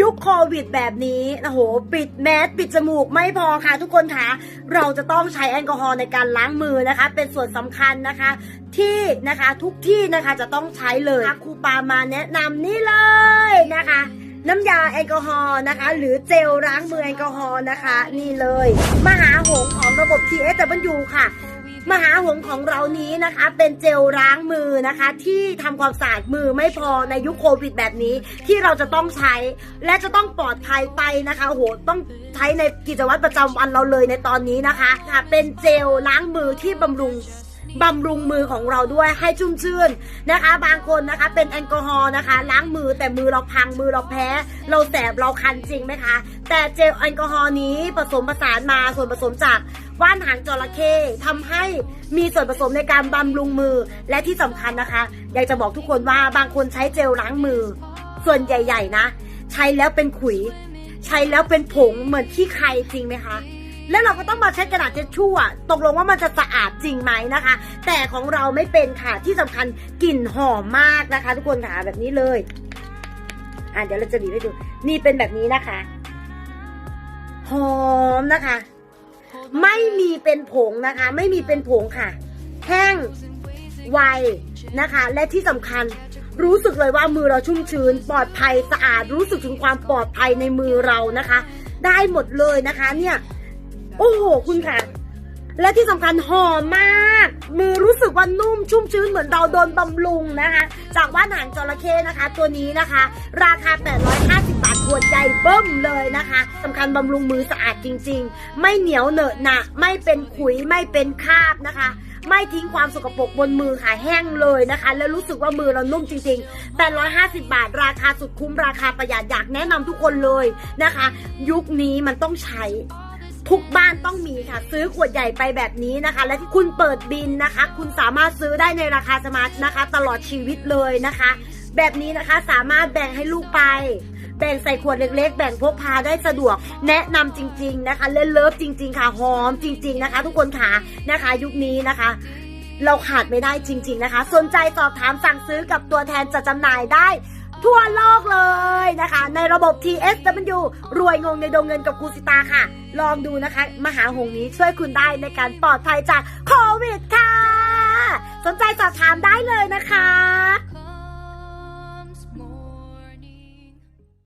ยุคโควิดแบบนี้โอ้โห ปิดแมสปิดจมูกไม่พอค่ะทุกคนคะเราจะต้องใช้แอลกอฮอล์ในการล้างมือนะคะ เป็นส่วนสำคัญนะคะ ที่นะคะทุกที่นะคะจะต้องใช้เลยครูปามาแนะนำนี่เลยนะคะน้ำยาแอลกอฮอล์นะคะ หรือเจลล้างมือแอลกอฮอล์นะคะ นี่เลย มหาหงของระบบ TSW ค่ะ มหาหงของเรานี้นะคะ เป็นเจลล้างมือนะคะ ที่ทำความสะอาดมือไม่พอในยุคโควิดแบบนี้ ที่เราจะต้องใช้ และจะต้องปลอดภัยไปนะคะโอ้โหต้องใช้ในกิจวัตรประจำวันเราเลยในตอนนี้นะคะค่ะเป็นเจลล้างมือที่บำรุง บำรุงมือของเราด้วยให้ชุ่มชื่นนะคะ บางคนนะคะเป็นแอลกอฮอล์นะคะ ล้างมือแต่มือเราพังมือเราแพ้ เราแสบเราคันจริงไหมคะ แต่เจลแอลกอฮอล์นี้ผสมผสานมาส่วนผสมจากว่านหางจระเข้ทำให้มีส่วนผสมในการบำรุงมือและที่สำคัญนะคะอยากจะบอกทุกคนว่าบางคนใช้เจลล้างมือ ส่วนใหญ่ ๆ นะ ใช้แล้วเป็นขุย ใช้แล้วเป็นผงเหมือนขี้ใครจริงไหมคะ แล้วเราก็ต้องมาใช้กระดาษเช็ดชู่อะตกลงว่ามันจะสะอาดจริงไหมนะคะ แต่ของเราไม่เป็นค่ะที่สำคัญกลิ่นหอมมากนะคะ ทุกคนค่ะแบบนี้เลยอะเดี๋ยวเราจะบีบให้ดู นี่เป็นแบบนี้นะคะ หอมนะคะ ไม่มีเป็นผงนะคะ ไม่มีเป็นผงค่ะ แห้งไวนะคะ และที่สำคัญรู้สึกเลยว่ามือเราชุ่มชื้น ปลอดภัยสะอาดรู้สึกถึงความปลอดภัยในมือเรานะคะ ได้หมดเลยนะคะ เนี่ย โอ้โหคุณค่ะ และที่สำคัญหอมมาก มือรู้สึกว่านุ่มชุ่มชื้นเหมือนเราโดนบำรุงนะคะ จากว่านหางจระเข้นะคะ ตัวนี้นะคะ ราคา 850 บาทขวดใหญ่เบิ้มเลยนะคะสำคัญบำรุงมือสะอาดจริง ๆ ไม่เหนียวเหนอะหนะไม่เป็นขุยไม่เป็นคราบนะคะไม่ทิ้งความสกปรกบนมือค่ะแห้งเลยนะคะ แล้วรู้สึกว่ามือเรานุ่มจริงๆ850 บาท ราคาสุดคุ้มราคาประหยัดอยากแนะนำทุกคนเลยนะคะ ยุคนี้มันต้องใช้ ทุกบ้านต้องมีค่ะ ซื้อขวดใหญ่ไปแบบนี้นะคะ และที่คุณเปิดบินนะคะ คุณสามารถซื้อได้ในราคาสมาร์ทนะคะ ตลอดชีวิตเลยนะคะ แบบนี้นะคะสามารถแบ่งให้ลูกไปแบ่งใส่ขวดเล็กๆ แบ่งพกพาได้สะดวก แนะนำจริง ๆนะคะ เล่นเลิฟจริง ๆ ค่ะ หอมจริง ๆนะคะ ทุกคนค่ะนะคะ ยุคนี้นะคะ เราขาดไม่ได้จริง ๆ นะคะ สนใจสอบถามสั่งซื้อกับตัวแทนจัดจำหน่ายได้ ทั่วโลกเลย นะคะ ในระบบ TSW รวยงงในดงเงินกับครูสิตาค่ะ ลองดูนะคะ มหาหงนี้ช่วยคุณได้ในการปลอดภัยจากโควิดค่ะ สนใจสอบถามได้เลยนะคะ